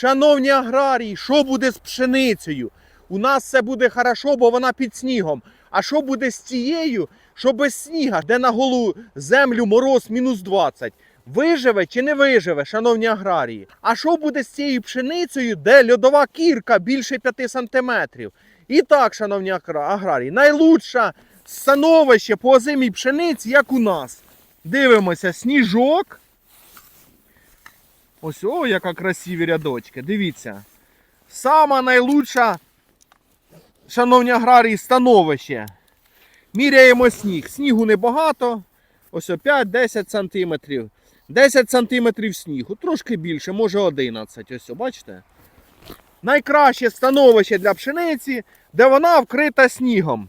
Шановні аграрії, що буде з пшеницею? У нас все буде хорошо, бо вона під снігом. А що буде з тією, що без сніга, де на голу землю мороз мінус 20? Виживе чи не виживе, шановні аграрії? А що буде з цією пшеницею, де льодова кірка більше 5 сантиметрів? І так, шановні аграрії, найлучше становище по озимій пшениці, як у нас. Дивимося, сніжок. Ось о, яка красиві рядочки. Дивіться. Сама найлучша, шановні аграрії, становище. Міряємо сніг. Снігу небагато. Ось о 5-10 сантиметрів. 10 сантиметрів снігу. Трошки більше, може 11. Ось, бачите? Найкраще становище для пшениці, де вона вкрита снігом.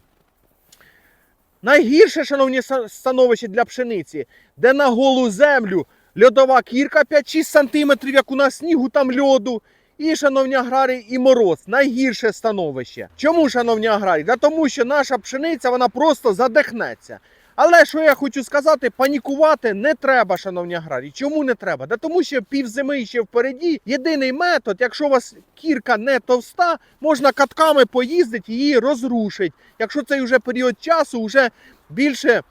Найгірше, шановні становище для пшениці, де на голу землю льодова кірка 5-6 см, як у нас снігу там льоду. І, шановні аграрії, і мороз найгірше становище. Чому, шановні аграрії? Да тому що наша пшениця вона просто задихнеться. Але що я хочу сказати, панікувати не треба, шановні аграрії. Чому не треба? Да тому що півзими ще впереді. Єдиний метод, якщо у вас кірка не товста, можна катками поїздити її розрушить. Якщо цей вже період часу, вже більше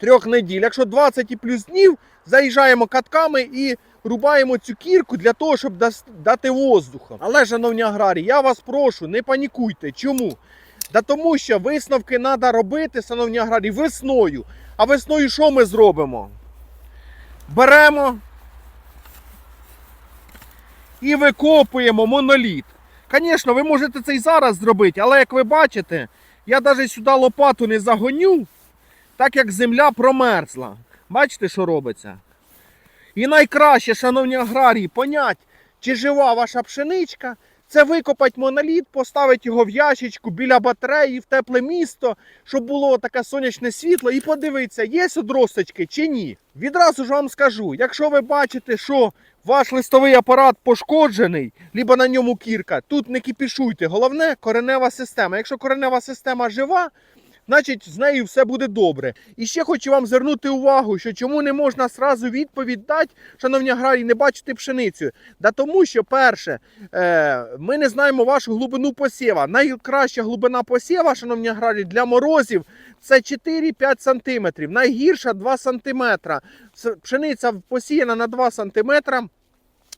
трьох неділь. Якщо 20 і плюс днів, заїжджаємо катками і рубаємо цю кірку для того, щоб дати воздуху. Але, шановні аграрії, я вас прошу, не панікуйте. Чому? Да тому що висновки треба робити, шановні аграрії, весною. А весною що ми зробимо? Беремо і викопуємо моноліт. Звісно, ви можете це і зараз зробити, але як ви бачите, я навіть сюди лопату не загоню, так як земля промерзла. Бачите, що робиться? І найкраще, шановні аграрії, понять, чи жива ваша пшеничка, це викопати моноліт, поставити його в ящичку біля батареї в тепле місто, щоб було таке сонячне світло, і подивитися, є одросточки чи ні. Відразу ж вам скажу, якщо ви бачите, що ваш листовий апарат пошкоджений, либо на ньому кірка, тут не кипішуйте. Головне коренева система. Якщо коренева система жива, значить з нею все буде добре. І ще хочу вам звернути увагу, що чому не можна сразу відповідь дати, шановні аграрії, не бачити пшеницю. Да тому що, перше, е, ми не знаємо вашу глибину посіва. Найкраща глибина посіва, шановні аграрії, для морозів це 4-5 см. Найгірша 2 см. Пшениця посіяна на 2 см.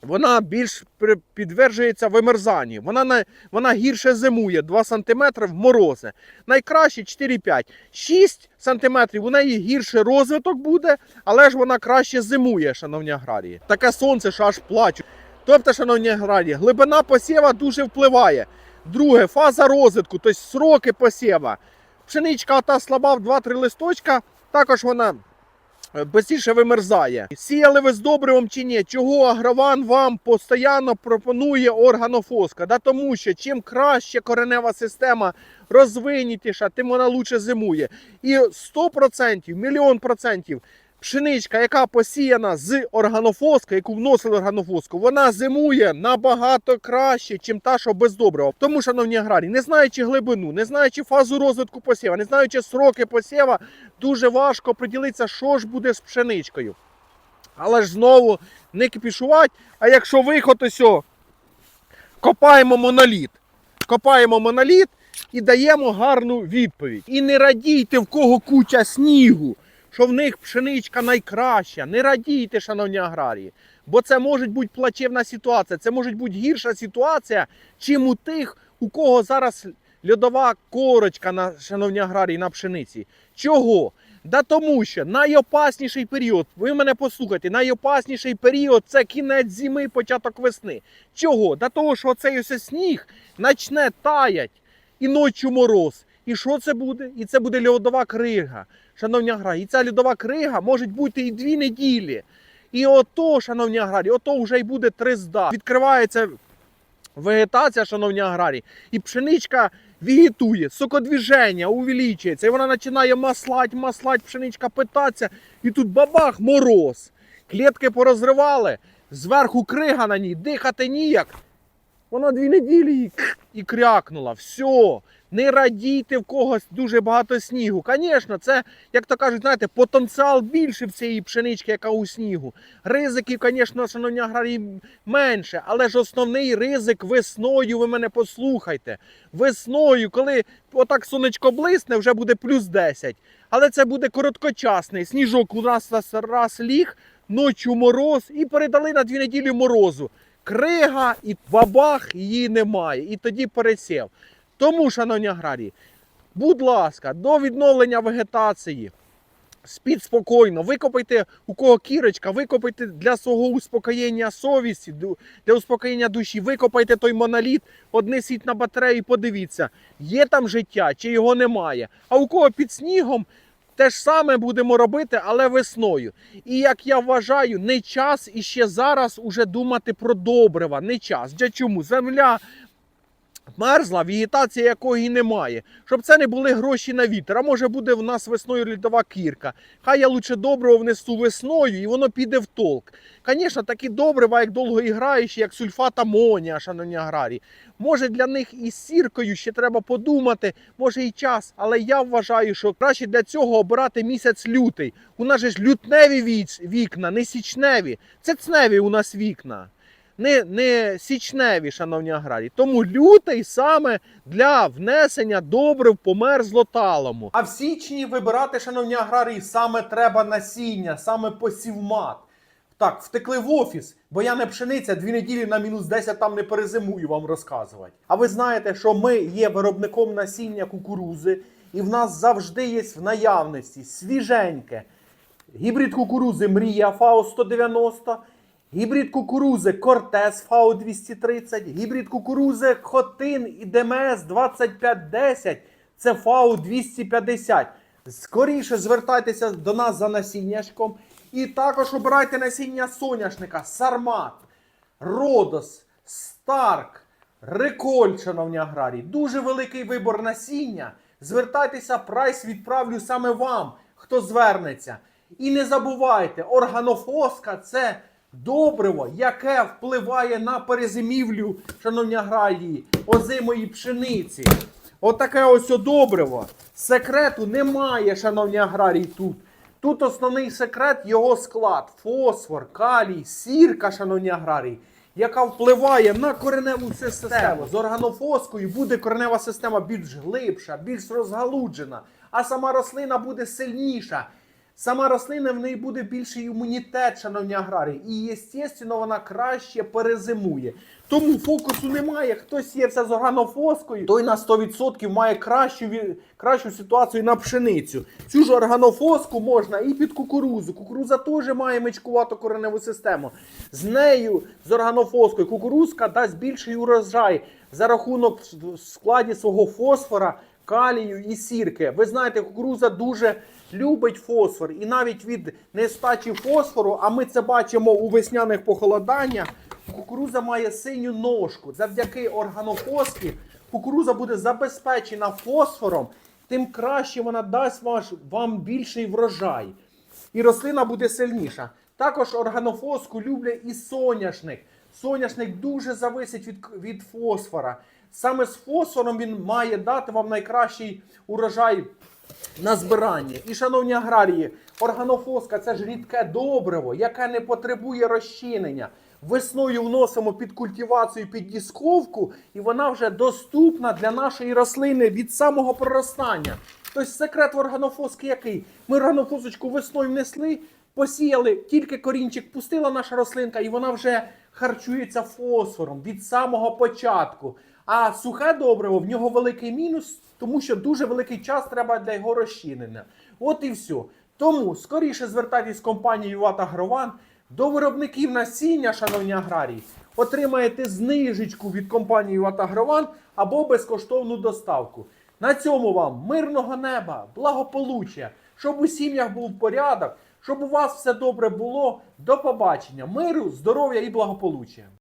Вона більш підтверджується вимерзанню. Вона, на, вона гірше зимує 2 см в морози. Найкраще 4-5. 6 см у неї гірше розвиток буде, але ж вона краще зимує, шановні аграрії. Таке сонце, що аж плачу. Тобто, шановні аграрії, глибина посіва дуже впливає. Друге, фаза розвитку, тобто сроки посіва. Пшеничка та слаба в 2-3 листочка, також вона е, бистріше вимерзає. Сіяли ви з добривом чи ні? Чого агрован вам постійно пропонує органофоска? Да тому що чим краще коренева система розвинітіша, тим вона лучше зимує. І 100%, мільйон процентів пшеничка, яка посіяна з органофоска, яку вносили органофоску, вона зимує набагато краще, ніж та, що без добрива. Тому, шановні аграрії, не знаючи глибину, не знаючи фазу розвитку посіва, не знаючи сроки посіва, дуже важко приділитися, що ж буде з пшеничкою. Але ж знову не кипішувати. А якщо виход ось копаємо моноліт. Копаємо моноліт і даємо гарну відповідь. І не радійте, в кого куча снігу, що в них пшеничка найкраща. Не радійте, шановні аграрії. Бо це може бути плачевна ситуація, це може бути гірша ситуація, чим у тих, у кого зараз льодова корочка, на, шановні аграрії, на пшениці. Чого? Да тому що найопасніший період, ви мене послухайте, найопасніший період це кінець зими, початок весни. Чого? Да того, що цей ось сніг почне таять і ночі мороз. І що це буде? І це буде льодова крига. Шановні аграрії, і ця льодова крига може бути і дві неділі. І ото, шановні аграрії, ото вже й буде тризда. Відкривається вегетація, шановні аграрії, і пшеничка вегетує, сокодвіження увеличується, і вона починає маслать, маслать, пшеничка питатися, і тут бабах, мороз. Клітки порозривали, зверху крига на ній, дихати ніяк. Вона дві неділі і крякнула. Все. Не радійте в когось дуже багато снігу. Звісно, це, як то кажуть, знаєте, потенціал більше в цієї пшенички, яка у снігу. Ризиків, звісно, шановні аграрії, менше, але ж основний ризик весною, ви мене послухайте. Весною, коли отак сонечко блисне, вже буде плюс 10. Але це буде короткочасний. Сніжок у нас раз, раз ліг, ночі мороз і передали на дві неділі морозу. Крига і бабах її немає. І тоді пересів. Тому, шановні аграрії, будь ласка, до відновлення вегетації. Спіть спокійно, викопайте у кого кірочка, викопайте для свого успокоєння совісті, для успокоєння душі, викопайте той моноліт, однесіть на батарею і подивіться, є там життя чи його немає. А у кого під снігом те ж саме будемо робити, але весною. І як я вважаю, не час і ще зараз уже думати про добрива. Не час. Для чому? Земля мерзла, вегетації якої немає. Щоб це не були гроші на вітер. А може буде в нас весною льодова кірка. Хай я лучше добриво внесу весною і воно піде в толк. Звісно, такі добрива, як довгоіграючі, як сульфат амонія, шановні аграрії. Може для них і з сіркою ще треба подумати, може і час. Але я вважаю, що краще для цього обирати місяць лютий. У нас же ж лютневі вікна, не січневі. Це цневі у нас вікна не, не січневі, шановні аграрії. Тому лютий саме для внесення добрив по мерзлоталому. А в січні вибирати, шановні аграрії, саме треба насіння, саме посівмат. Так, втекли в офіс, бо я не пшениця, дві неділі на мінус 10 там не перезимую вам розказувати. А ви знаєте, що ми є виробником насіння кукурузи, і в нас завжди є в наявності свіженьке. Гібрид кукурузи Мрія ФАО 190, гібрид кукурузи Кортес ФАО 230, гібрид кукурузи Хотин і ДМС 2510 це ФАО 250. Скоріше звертайтеся до нас за насінняшком. І також обирайте насіння соняшника, Сармат, Родос, Старк, Реколь, шановні аграрії. Дуже великий вибор насіння. Звертайтеся, прайс відправлю саме вам, хто звернеться. І не забувайте, органофоска це добриво, яке впливає на перезимівлю, шановні аграрії, озимої пшениці. Отаке ось добриво. Секрету немає, шановні аграрії, тут. Тут основний секрет його склад: фосфор, калій, сірка, шановні аграрії, яка впливає на кореневу систему. З органофоскою буде коренева система більш глибша, більш розгалуджена, а сама рослина буде сильніша. Сама рослина в неї буде більший імунітет, шановні аграрії, і, звісно, вона краще перезимує. Тому фокусу немає. Хто сіявся з органофоскою, той на 100% має кращу, кращу ситуацію на пшеницю. Цю ж органофоску можна і під кукурузу. Кукуруза теж має мечкувату кореневу систему. З нею, з органофоскою, кукурузка дасть більший урожай за рахунок в складі свого фосфора, калію і сірки. Ви знаєте, кукуруза дуже любить фосфор. І навіть від нестачі фосфору, а ми це бачимо у весняних похолоданнях, кукуруза має синю ножку. Завдяки органофоскі кукуруза буде забезпечена фосфором, тим краще вона дасть ваш, вам більший врожай. І рослина буде сильніша. Також органофоску люблять і соняшник. Соняшник дуже зависить від, від фосфора. Саме з фосфором він має дати вам найкращий урожай на збирання. І, шановні аграрії, органофоска це ж рідке добриво, яке не потребує розчинення. Весною вносимо під культивацію, під дісковку, і вона вже доступна для нашої рослини від самого проростання. Тобто секрет в органофоски який? Ми органофосочку весною внесли, посіяли, тільки корінчик пустила наша рослинка, і вона вже харчується фосфором від самого початку. А сухе добриво в нього великий мінус, тому що дуже великий час треба для його розчинення. От і все. Тому скоріше звертайтесь з компанією Вата Грован до виробників насіння, шановні аграрії. Отримаєте знижечку від компанії Вата Грован або безкоштовну доставку. На цьому вам мирного неба, благополуччя, щоб у сім'ях був порядок, щоб у вас все добре було. До побачення, миру, здоров'я і благополуччя.